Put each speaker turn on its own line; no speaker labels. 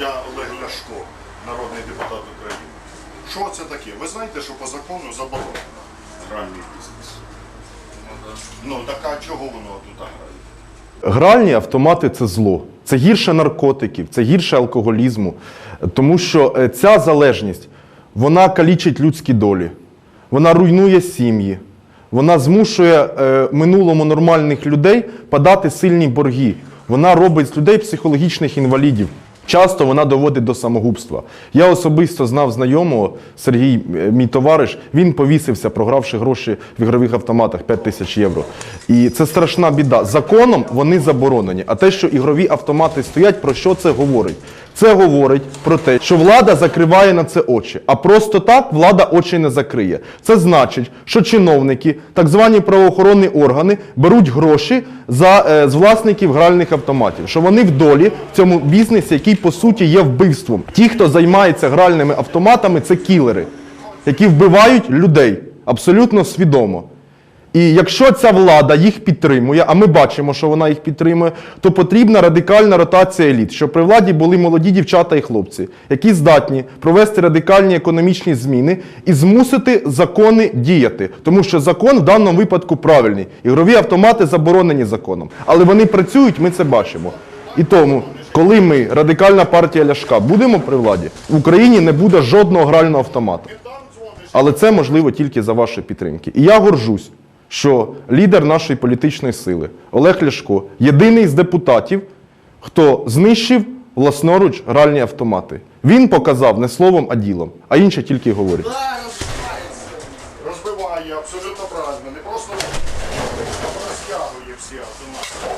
Я Олег Ляшко, народний депутат України. Що це таке? Ви знаєте, що по закону заборонено гральний бізнес. Ну, так а чого воно тут грає?
Гральні автомати це зло. Це гірше наркотиків, це гірше алкоголізму. Тому що е, ця залежність вона калічить людські долі, вона руйнує сім'ї. Вона змушує е, минулому нормальних людей подати сильні борги. Вона робить з людей психологічних інвалідів. Часто вона доводить до самогубства. Я особисто знав знайомого Сергій, е, мій товариш. Він повісився, програвши гроші в ігрових автоматах 5 тисяч євро. І це страшна біда. Законом вони заборонені. А те, що ігрові автомати стоять, про що це говорить? Це говорить про те, що влада закриває на це очі. А просто так влада очі не закриє. Це значить, що чиновники, так звані правоохоронні органи, беруть гроші за, е, з власників гральних автоматів, що вони в долі в цьому бізнесі, який по суті є вбивством. Ті, хто займається гральними автоматами, це кілери, які вбивають людей абсолютно свідомо. І якщо ця влада їх підтримує, а ми бачимо, що вона їх підтримує, то потрібна радикальна ротація еліт, щоб при владі були молоді дівчата і хлопці, які здатні провести радикальні економічні зміни і змусити закони діяти. Тому що закон в даному випадку правильний. Ігрові автомати заборонені законом. Але вони працюють, ми це бачимо. І тому, коли ми, радикальна партія Ляшка, будемо при владі, в Україні не буде жодного грального автомату. Але це можливо тільки за ваші підтримки. І я горжусь, що лідер нашої політичної сили Олег Ляшко єдиний з депутатів, хто знищив власноруч гральні автомати. Він показав не словом, а ділом, а інші тільки говорять.
Розбиває абсолютно правильно. Не просто розтягує всі автомати.